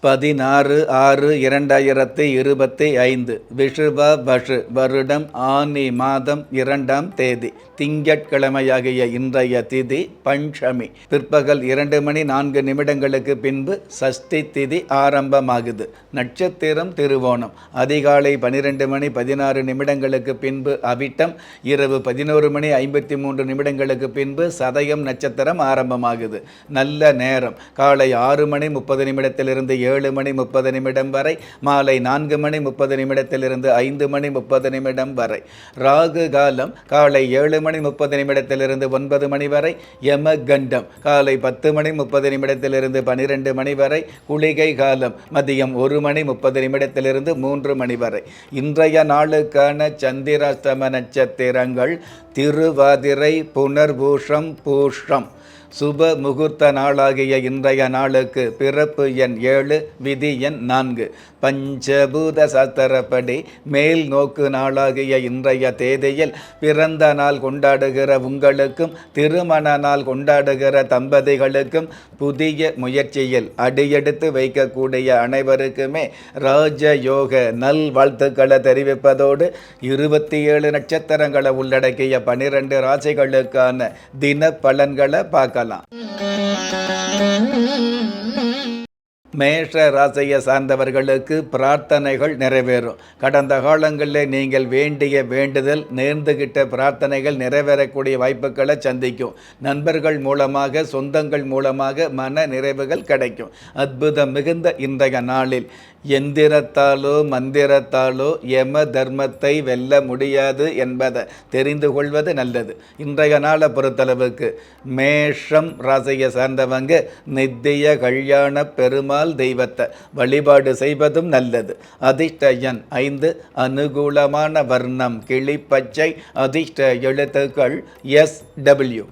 பதினாறு ஆறு இரண்டாயிரத்தி இருபத்தி ஐந்து விஷுவ பஷு வருடம் ஆனி மாதம் இரண்டாம் தேதி திங்கட்கிழமையாகிய இன்றைய திதி பஞ்சமி. பிற்பகல் இரண்டு மணி நான்கு நிமிடங்களுக்கு பின்பு சஷ்டி திதி ஆரம்பமாகுது. நட்சத்திரம் திருவோணம். அதிகாலை பனிரெண்டு மணி பதினாறு நிமிடங்களுக்கு பின்பு அவிட்டம் இரவு பதினோரு மணி ஐம்பத்தி மூன்று நிமிடங்களுக்கு பின்பு சதயம் நட்சத்திரம் ஆரம்பமாகுது. நல்ல நேரம். காலை ஆறு மணி முப்பது நிமிடத்திலிருந்து ஏழு மணி முப்பது நிமிடம் வரை மாலை நான்கு மணி முப்பது நிமிடத்திலிருந்து ஐந்து மணி முப்பது நிமிடம் வரை. ராகு காலம் காலை ஏழு மணி முப்பது நிமிடத்திலிருந்து ஒன்பது மணி வரை. யம கண்டம் காலை பத்து மணி முப்பது நிமிடத்திலிருந்து பனிரெண்டு மணி வரை. குளிகை காலம் மதியம் ஒரு மணி முப்பது நிமிடத்திலிருந்து மூன்று மணி வரை. இன்றைய நாளுக்கான சந்திராஷ்டம நட்சத்திரங்கள் திருவாதிரை புனர்பூஷம் பூஷம். சுப முகூர்த்த நாளாகிய இன்றைய நாளுக்கு பிறப்பு எண் ஏழு விதி எண் நான்கு. பஞ்சபூத சாஸ்திரப்படி மேல் நோக்கு நாளாகிய இன்றைய தேதியில் பிறந்த நாள் கொண்டாடுகிற உங்களுக்கும் திருமண நாள் கொண்டாடுகிற தம்பதிகளுக்கும் புதிய முயற்சியில் அடியெடுத்து வைக்கக்கூடிய அனைவருக்குமே ராஜயோக நல் வாழ்த்துக்களை தெரிவிப்பதோடு இருபத்தி ஏழு நட்சத்திரங்களை உள்ளடக்கிய பனிரெண்டு ராசிகளுக்கான தின பலன்களை பார்க்கலாம். மேஷ ராசியை சார்ந்தவர்களுக்கு பிரார்த்தனைகள் நிறைவேறும். கடந்த காலங்களில் நீங்கள் வேண்டிய வேண்டுதல் நேர்ந்துகிட்ட பிரார்த்தனைகள் நிறைவேறக்கூடிய வாய்ப்புகளை சந்திக்கும். நண்பர்கள் மூலமாக சொந்தங்கள் மூலமாக மன நிறைவுகள் கிடைக்கும். அற்புதம் மிகுந்த இன்றைய நாளில். எந்திரத்தாலோ மந்திரத்தாலோ யம தர்மத்தை வெல்ல முடியாது என்பதை தெரிந்து கொள்வது நல்லது. இன்றைய நாளை பொறுத்தளவுக்கு மேஷம் ராசியை சார்ந்தவங்க நித்திய கல்யாண பெருமாள் தெய்வத்தை வழிபாடு செய்வதும் நல்லது. அதிர்ஷ்டயன் ஐந்து அனுகூலமான வர்ணம் கிளிப்பச்சை அதிர்ஷ்ட எழுத்துக்கள் எஸ் டபிள்யூ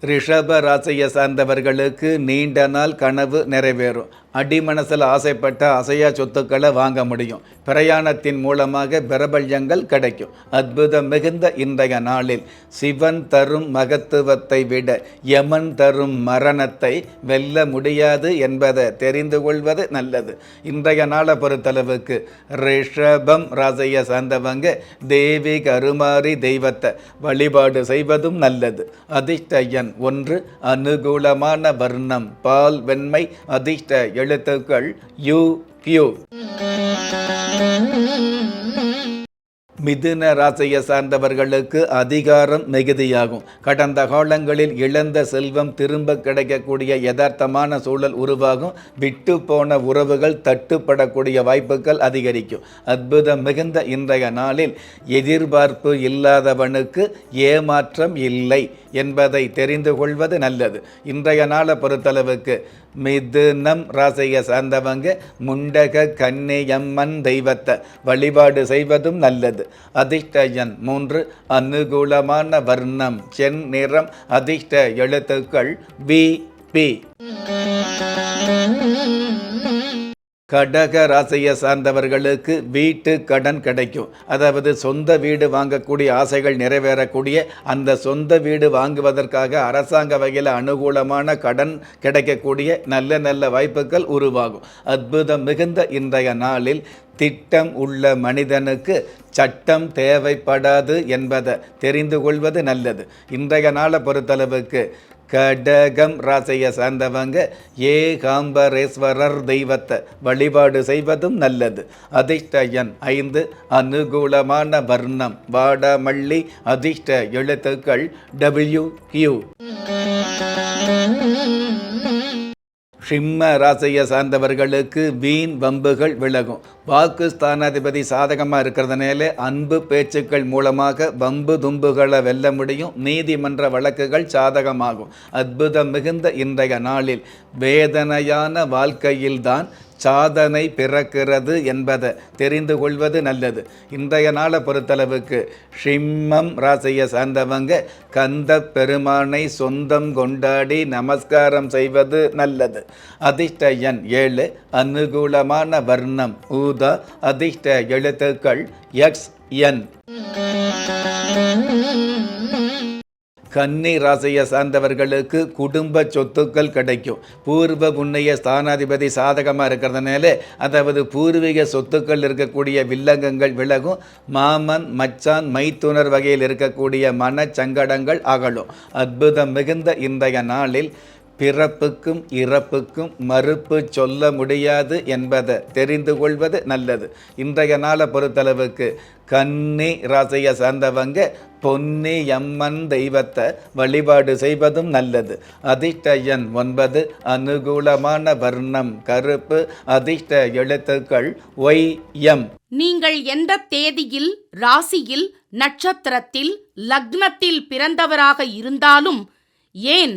ரிஷப ராசியை சார்ந்தவர்களுக்கு நீண்ட நாள் கனவு நிறைவேறும். அடிமனசில் ஆசைப்பட்ட அசையா சொத்துக்களை வாங்க முடியும். பிரயாணத்தின் மூலமாக பிரபல்யங்கள் கிடைக்கும். அற்புதம் மிகுந்த இன்றைய நாளில் சிவன் தரும் மகத்துவத்தை விட யமன் தரும் மரணத்தை வெல்ல முடியாது என்பதை தெரிந்து கொள்வது நல்லது. இன்றைய நாளை பொறுத்தளவுக்கு ரிஷபம் ராசையை சார்ந்தவங்க தேவி கருமாரி தெய்வத்தை வழிபாடு செய்வதும் நல்லது. அதிர்ஷ்ட எண் ஒன்று அனுகூலமான வர்ணம் பால் வெண்மை அதிர்ஷ்ட எழுத்துக்கள் யு கியூ. மிதுன ராசியை சார்ந்தவர்களுக்கு அதிகாரம் மிகுதியாகும். கடந்த காலங்களில் இழந்த செல்வம் திரும்ப கிடைக்கக்கூடிய யதார்த்தமான சூழல் உருவாகும். விட்டு போன உறவுகள் தட்டுப்படக்கூடிய வாய்ப்புகள் அதிகரிக்கும். அற்புதம் மிகுந்த இன்றைய நாளில் எதிர்பார்ப்பு இல்லாதவனுக்கு ஏமாற்றம் இல்லை என்பதை தெரிந்து கொள்வது நல்லது. இன்றைய நாளை பொறுத்தளவுக்கு மிதுனம் ராசியை சார்ந்தவங்க முண்டக கன்னியம்மன் தெய்வத்தை வழிபாடு செய்வதும் நல்லது. அதிர்ஷ்டயன் மூன்று அனுகூலமான வர்ணம் சென் நிறம் அதிர்ஷ்ட எழுத்துக்கள் வி பி. கடக ராசியை சார்ந்தவர்களுக்கு வீட்டு கடன் கிடைக்கும். அதாவது சொந்த வீடு வாங்கக்கூடிய ஆசைகள் நிறைவேறக்கூடிய அந்த சொந்த வீடு வாங்குவதற்காக அரசாங்க வகையில் அனுகூலமான கடன் கிடைக்கக்கூடிய நல்ல நல்ல வாய்ப்புகள் உருவாகும். அற்புதம் மிகுந்த இன்றைய நாளில் திட்டம் உள்ள மனிதனுக்கு சட்டம் தேவைப்படாது என்பதை தெரிந்து கொள்வது நல்லது. இன்றைய நாளை பொறுத்தளவுக்கு கடகம் ராசியை சார்ந்தவங்க ஏகாம்பரேஸ்வரர் தெய்வத்தை வழிபாடு செய்வதும் நல்லது. அதிர்ஷ்டயன் ஐந்து அனுகூலமான வர்ணம் வாடமள்ளி அதிர்ஷ்ட எழுத்துக்கள் டபிள்யூ கியூ சிம்ம ராசியை சார்ந்தவர்களுக்கு வீண் வம்புகள் விலகும். வாக்கு ஸ்தானாதிபதி சாதகமாக இருக்கிறதுனால அன்பு பேச்சுக்கள் மூலமாக வம்பு தும்புகளை வெல்ல முடியும். நீதிமன்ற வழக்குகள் சாதகமாகும். அற்புதம் மிகுந்த இன்றைய நாளில் வேதனையான வாழ்க்கையில்தான் சாதனை பிறக்கிறது என்பதை தெரிந்து கொள்வது நல்லது. இன்றைய நாளை பொறுத்தளவுக்கு ஷிம்மம் ராசியை சார்ந்தவங்க கந்த பெருமானை சொந்தம் கொண்டாடி நமஸ்காரம் செய்வது நல்லது. அதிர்ஷ்ட எண் ஏழு அனுகூலமான வர்ணம் ஊதா அதிர்ஷ்ட எழுத்துக்கள் எக்ஸ் என். கன்னி ராசியை சார்ந்தவர்களுக்கு குடும்ப சொத்துக்கள் கிடைக்கும். பூர்வ புண்ணிய ஸ்தானாதிபதி சாதகமாக இருக்கிறதுனால அதாவது பூர்வீக சொத்துக்கள் இருக்கக்கூடிய வில்லங்கங்கள் விலகும். மாமன் மச்சான் மைத்துனர் வகையில் இருக்கக்கூடிய மனச்சங்கடங்கள் அகலும். அற்புதம் மிகுந்த இன்றைய நாளில் பிறப்புக்கும் இறப்புக்கும் மறுப்பு சொல்ல முடியாது என்பதை தெரிந்து கொள்வது நல்லது. இன்றைய நாளை பொறுத்தளவுக்கு கன்னி ராசியை சார்ந்தவங்க பொன்னி எம்மன் தெய்வத்தை வழிபாடு செய்வதும் நல்லது. அதிர்ஷ்ட எண் ஒன்பது அனுகூலமான வர்ணம் கருப்பு அதிர்ஷ்ட எழுத்துக்கள் ஒய் எம். நீங்கள் எந்த தேதியில் ராசியில் நட்சத்திரத்தில் லக்னத்தில் பிறந்தவராக இருந்தாலும் ஏன்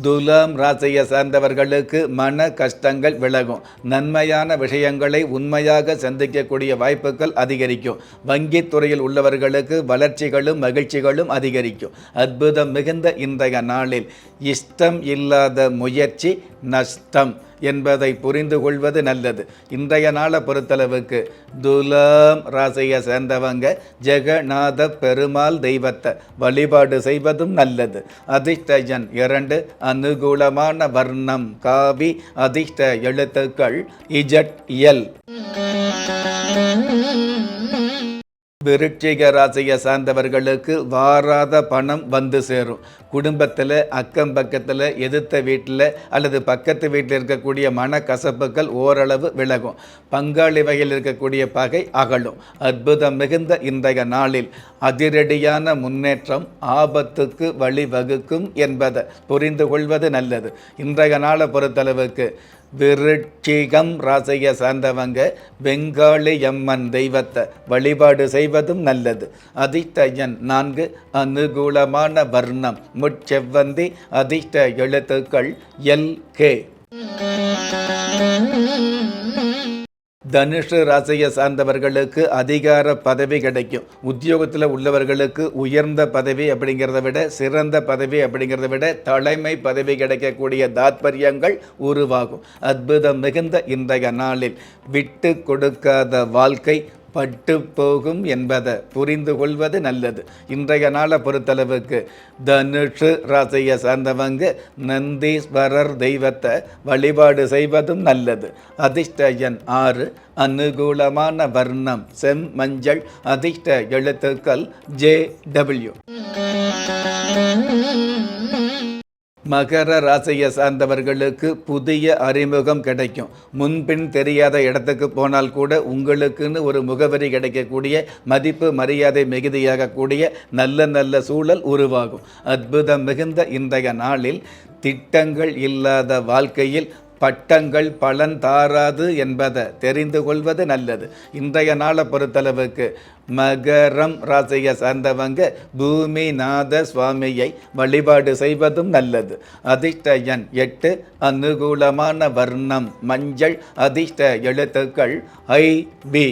துலாம் ராசியை சார்ந்தவர்களுக்கு மன கஷ்டங்கள் விலகும். நன்மையான விஷயங்களை உண்மையாக சந்திக்கக்கூடிய வாய்ப்புகள் அதிகரிக்கும். வங்கித் துறையில் உள்ளவர்களுக்கு வளர்ச்சிகளும் மகிழ்ச்சிகளும் அதிகரிக்கும். அற்புதம் மிகுந்த இன்றைய நாளில். இஷ்டம் இல்லாத முயற்சி நஷ்டம். என்பதை புரிந்து கொள்வது நல்லது. இன்றைய நாளை பொறுத்தளவுக்கு துலாம் ராசியை சேர்ந்தவங்க ஜெகநாத பெருமாள் தெய்வத்தை வழிபாடு செய்வதும் நல்லது. அதிர்ஷ்டஜன் இரண்டு அனுகூலமான வர்ணம் காவி அதிர்ஷ்ட எழுத்துக்கள் இஜட் எல் விருட்சிக ராசியை சார்ந்தவர்களுக்கு வாராத பணம் வந்து சேரும். குடும்பத்தில் அக்கம் பக்கத்தில் எதிர்த்த வீட்டில் அல்லது பக்கத்து வீட்டில் இருக்கக்கூடிய மனக்கசப்புகள் ஓரளவு விலகும். பங்காளி வகையில் இருக்கக்கூடிய பகை அகலும். அற்புதம் மிகுந்த இன்றைய நாளில் அதிரடியான முன்னேற்றம் ஆபத்துக்கு வழிவகுக்கும் என்பதை புரிந்து கொள்வது நல்லது. இன்றைய நாளை பொறுத்தளவுக்கு விருட்சிகம் ராசியை சார்ந்தவங்க வெங்காளி அம்மன் தெய்வத்தை வழிபாடு செய்வதும் நல்லது. அதிர்ஷ்டயன் நான்கு அனுகூலமான வர்ணம். முச்செவ்வந்தி அதிர்ஷ்ட எழுத்துக்கள் எல் கே. தனுஷ் ராசியை சார்ந்தவர்களுக்கு அதிகார பதவி கிடைக்கும். உத்தியோகத்தில் உள்ளவர்களுக்கு உயர்ந்த பதவி அப்படிங்கிறத விட சிறந்த பதவி அப்படிங்கிறத விட தலைமை பதவி கிடைக்கக்கூடிய தாத்பரியங்கள் உருவாகும். அற்புதம் மிகுந்த இன்றைய நாளில். விட்டு கொடுக்காத வாழ்க்கை பட்டு போகும் என்பதை புரிந்து கொள்வது நல்லது. இன்றைய நாளை பொறுத்தளவுக்கு தனுஷு ராசியை சார்ந்தவங்க நந்தீஸ்வரர் தெய்வத்தை வழிபாடு செய்வதும் நல்லது. அதிர்ஷ்ட எண் ஆறு அனுகூலமான வர்ணம் செம் மஞ்சள் அதிர்ஷ்ட எழுத்துக்கள் ஜே டபிள்யூ. மகர ராசியை சார்ந்தவர்களுக்கு புதிய அறிமுகம் கிடைக்கும். முன்பின் தெரியாத இடத்துக்கு போனால் கூட உங்களுக்குன்னு ஒரு முகவரி கிடைக்கக்கூடிய மதிப்பு மரியாதை மிகுதியாகக்கூடிய நல்ல நல்ல சூழல் உருவாகும். அற்புதம் மிகுந்த இன்றைய நாளில் திட்டங்கள் இல்லாத வாழ்க்கையில் பட்டங்கள் பலன் தாராது என்பதை தெரிந்து கொள்வது நல்லது. இன்றைய நாளை பொறுத்தளவுக்கு மகரம் ராசியை சார்ந்தவங்க பூமிநாத சுவாமியை வழிபாடு செய்வதும் நல்லது. அதிர்ஷ்ட எண் எட்டு அனுகூலமான வர்ணம் மஞ்சள் அதிர்ஷ்ட எழுத்துக்கள் ஐ பி.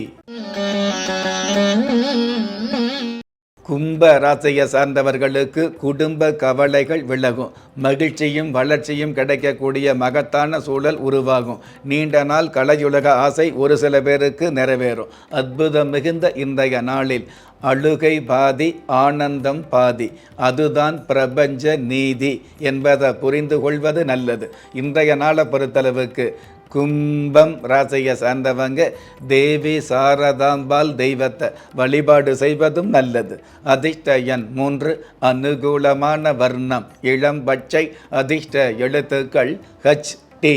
கும்ப ராசியை சார்ந்தவர்களுக்கு குடும்ப கவலைகள் விலகும். மகிழ்ச்சியும் வளர்ச்சியும் கிடைக்கக்கூடிய மகத்தான சூழல் உருவாகும். நீண்ட நாள் கலையுலக ஆசை ஒரு சில பேருக்கு நிறைவேறும். அற்புதம் மிகுந்த இன்றைய நாளில் அழுகை பாதி ஆனந்தம் பாதி. அதுதான் பிரபஞ்ச நீதி என்பதை புரிந்து கொள்வது நல்லது. இன்றைய நாளை பொறுத்தளவுக்கு கும்பம் ராசியை சார்ந்தவங்க தேவி சாரதாம்பாள் தெய்வத்தை வழிபாடு செய்வதும் நல்லது. அதிர்ஷ்ட எண் மூன்று அனுகூலமான வர்ணம். இளம் பச்சை அதிர்ஷ்ட எழுத்துக்கள் ஹச் டி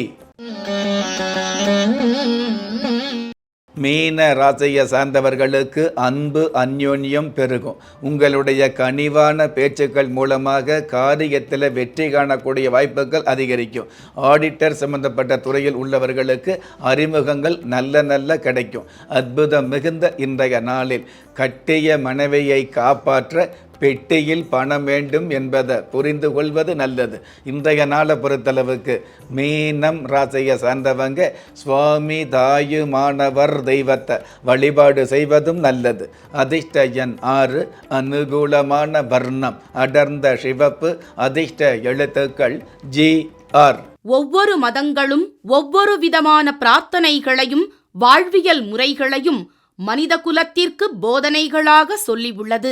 மீன ராசியை சார்ந்தவர்களுக்கு அன்பு அந்யோன்யம் பெருகும். உங்களுடைய கனிவான பேச்சுக்கள் மூலமாக காரியத்தில் வெற்றி காணக்கூடிய வாய்ப்புகள் அதிகரிக்கும். ஆடிட்டர் சம்பந்தப்பட்ட துறையில் உள்ளவர்களுக்கு அறிமுகங்கள் நல்ல நல்ல கிடைக்கும். அற்புதம் மிகுந்த இன்றைய நாளில் கட்டிய மனைவியை காப்பாற்ற பெட்டியில் பணம் வேண்டும் என்பதை புரிந்து கொள்வது நல்லது. இன்றைய நாளை பொறுத்தளவுக்கு மீனம் ராசியை சார்ந்தவங்க சுவாமி தாயு மாணவர் தெய்வத்தை வழிபாடு செய்வதும் நல்லது. அதிர்ஷ்ட எண் ஆறு அனுகூலமான வர்ணம் அடர்ந்த சிவப்பு அதிர்ஷ்ட எழுத்துக்கள் ஜி ஆர். ஒவ்வொரு மதங்களும் ஒவ்வொரு விதமான பிரார்த்தனைகளையும் வாழ்வியல் முறைகளையும் மனித குலத்திற்கு போதனைகளாக சொல்லியுள்ளது